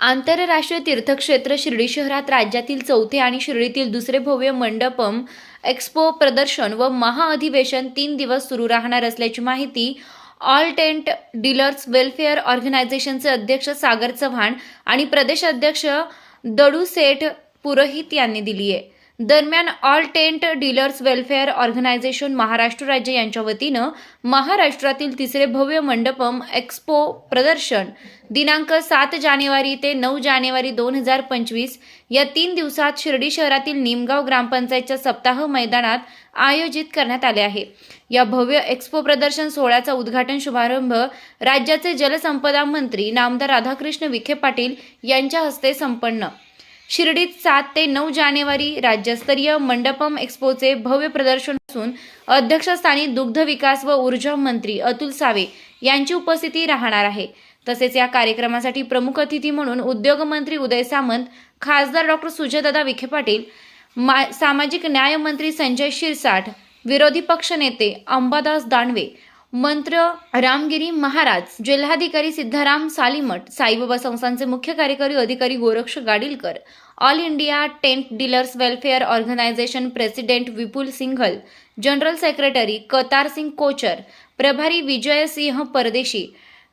आंतरराष्ट्रीय तीर्थक्षेत्र शिर्डी शहरात राज्यातील चौथे आणि शिर्डीतील दुसरे भव्य मंडपम एक्स्पो प्रदर्शन व महाअधिवेशन तीन दिवस सुरू राहणार असल्याची माहिती ऑल टेंट डीलर्स वेलफेअर ऑर्गनायझेशनचे अध्यक्ष सागर चव्हाण आणि प्रदेश अध्यक्ष दडू सेठ पुरोहित यांनी दिली आहे. दरम्यान all tent dealers welfare organisation Maharashtra राज्य यांच्या वतीनं महाराष्ट्रातील तिसरे भव्य मंडपम एक्स्पो प्रदर्शन. दिनांक सात जानेवारी ते नऊ जानेवारी दोन हजार पंचवीस या तीन दिवसात शिर्डी शहरातील निमगाव ग्रामपंचायतच्या सप्ताह मैदानात आयोजित करण्यात आले आहे. या भव्य एक्स्पो प्रदर्शन सोहळ्याचा उद्घाटन शुभारंभ राज्याचे जलसंपदा मंत्री नामदार राधाकृष्ण विखे पाटील यांच्या हस्ते संपन्न शिर्डीत सात ते नऊ जानेवारी राज्यस्तरीय मंडपम एक्स्पोचे भव्य प्रदर्शन असून अध्यक्षस्थानी दुग्ध विकास व ऊर्जा मंत्री अतुल सावे यांची उपस्थिती राहणार आहे. तसेच या कार्यक्रमासाठी प्रमुख अतिथी म्हणून उद्योगमंत्री उदय सामंत खासदार डॉक्टर सुजयदादा विखे पाटील मा सामाजिक न्याय मंत्री संजय शिरसाठ विरोधी पक्षनेते अंबादास दानवे मंत्र रामगिरी महाराज जिल्हाधिकारी सिद्धाराम सालीमठ साईबाबा संस्थांचे मुख्य कार्यकारी अधिकारी Goraksh Gadilkar all India tent dealers welfare organisation president Vipul Singhal general secretary Kartar Singh Kochar प्रभारी Vijay Singh Pardeshi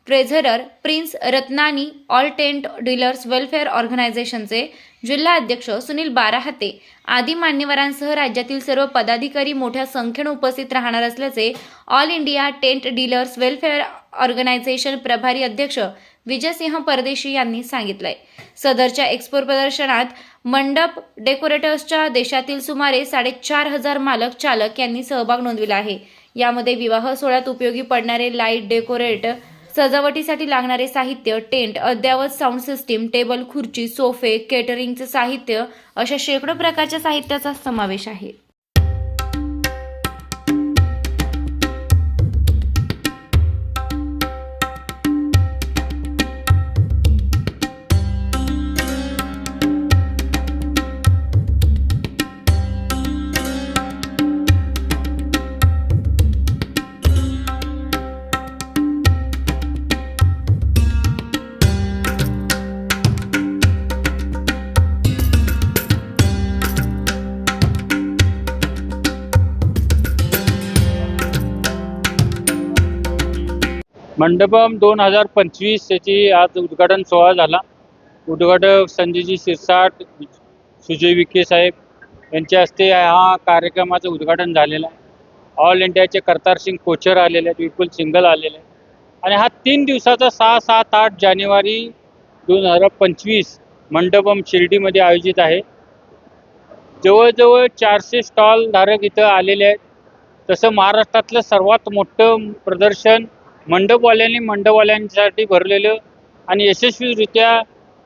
treasurer Prince Ratnani all tent dealers welfare ऑर्गनायझेशनचे जिल्हा अध्यक्ष सुनील बाराहाते आदी मान्यवरांसह राज्यातील सर्व पदाधिकारी मोठ्या संख्येने उपस्थित राहणार असल्याचे all India tent dealers welfare organisation प्रभारी अध्यक्ष विजयसिंह परदेशी यांनी सांगितलंय. सदरच्या एक्सपो प्रदर्शनात मंडप डेकोरेटर्सच्या देशातील सुमारे साडेचार हजार मालक चालक यांनी सहभाग नोंदविला आहे. यामध्ये विवाह सोहळ्यात उपयोगी पडणारे लाइट डेकोरेट सजावटीसाठी लागणारे साहित्य टेंट अद्ययावत साऊंड सिस्टीम टेबल खुर्ची सोफे केटरिंगचं साहित्य अशा शेकडो प्रकारच्या साहित्याचा समावेश आहे. मंडपम दोन हजार पंचवीस याची आज उद्घाटन सोहळा झाला. उद्घाटक संजयजी शिरसाट सुजय विखे साहेब यांच्या हस्ते हा कार्यक्रमाचं उद्घाटन झालेलं आहे. ऑल इंडियाचे करतार सिंग कोचर आलेले आहेत विपुल सिंगल आलेले आहेत. आणि हा तीन दिवसाचा सहा सात आठ जानेवारी दोन हजार पंचवीस मंडपम शिर्डीमध्ये आयोजित आहे. जवळजवळ चारशे स्टॉल धारक इथं आलेले आहेत. तसं महाराष्ट्रातलं सर्वात मोठं प्रदर्शन मंडपवाल्यांनी मंडपवाल्यांसाठी भरलेलं आणि यशस्वीरित्या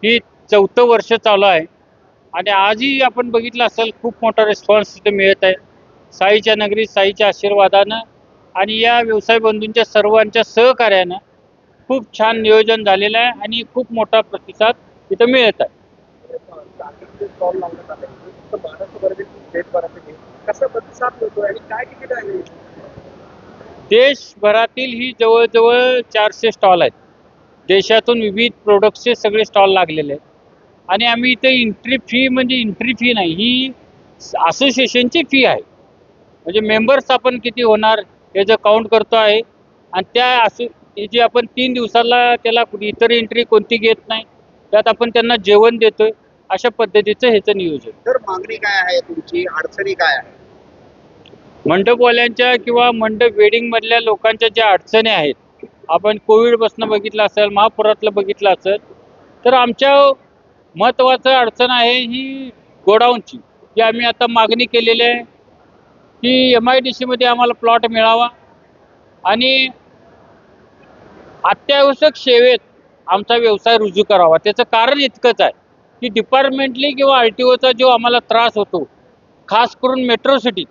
ही चौथं वर्ष चालू आहे. आणि आजही आपण बघितलं असेल खूप मोठा रिस्पॉन्स तिथे मिळत आहे. साईच्या नगरीत साईच्या आशीर्वादानं आणि या व्यवसाय बंधूंच्या सर्वांच्या सहकार्यानं खूप छान नियोजन झालेलं आहे आणि खूप मोठा प्रतिसाद तिथं मिळत आहे. कसा प्रतिसाद मिळतो आणि काय तिकीट आहे देशभरातील ही जवळजवळ चारशे स्टॉल आहेत. देशातून विविध प्रोडक्ट्सचे सगळे स्टॉल लागलेले आहेत. आणि आम्ही इथे एंट्री फी म्हणजे एंट्री फी नाही ही असोसिएशनची फी आहे. म्हणजे मेंबर्स आपण किती होणार याचं काउंट करतो आहे आणि त्या असो हे जे आपण तीन दिवसाला त्याला इतर एंट्री कोणती घेत नाही त्यात आपण त्यांना जेवण देतोय अशा पद्धतीचं ह्याचं नियोजन. तर मागणी काय आहे तुमची? अडचणी काय आहे मंडपवाल्यांच्या किंवा मंडप वेडिंगमधल्या लोकांच्या ज्या अडचणी आहेत आपण कोविडपासून बघितलं असेल महापुरातलं बघितलं असेल तर आमच्या महत्त्वाचं अडचण आहे ही गोडाऊनची जी आम्ही आता मागणी केलेली आहे की एम आय डी सीमध्ये आम्हाला प्लॉट मिळावा. आणि अत्यावश्यक सेवेत आमचा व्यवसाय रुजू करावा. त्याचं कारण इतकंच आहे की डिपार्टमेंटली किंवा आर टी ओचा जो आम्हाला त्रास होतो खास करून मेट्रो सिटीत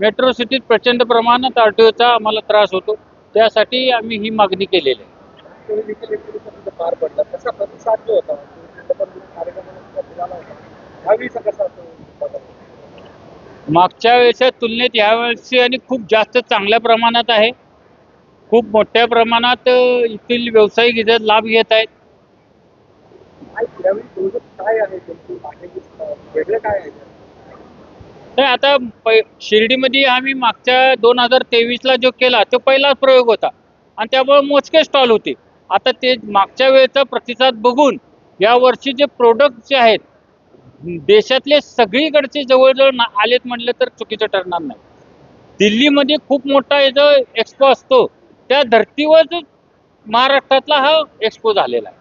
मेट्रो सिटीत प्रचंड प्रमाणात आर टी ओचा आम्हाला त्रास होतो. त्यासाठी आम्ही ही मागणी केलेली आहे. पार पडला कसा प्रतिसाद जो होता मागच्या वेळेच्या तुलनेत यावेळेसची आणि खूप जास्त चांगल्या प्रमाणात आहे. खूप मोठ्या प्रमाणात येथील व्यावसायिक इथे लाभ घेत आहेत. काय आहे? काय आहे? तर आता शिर्डीमध्ये आम्ही मागच्या दोन हजार तेवीसला जो केला तो पहिलाच प्रयोग होता. आणि त्यामुळे मोजके स्टॉल होते. आता ते मागच्या वेळेचा प्रतिसाद बघून यावर्षी जे प्रोडक्ट जे आहेत देशातले सगळीकडचे जवळजवळ आलेत म्हटलं तर चुकीचं ठरणार नाही. दिल्लीमध्ये खूप मोठा याचा एक्सपो असतो. त्या धर्तीवरच महाराष्ट्रातला हा एक्सपो झालेला आहे.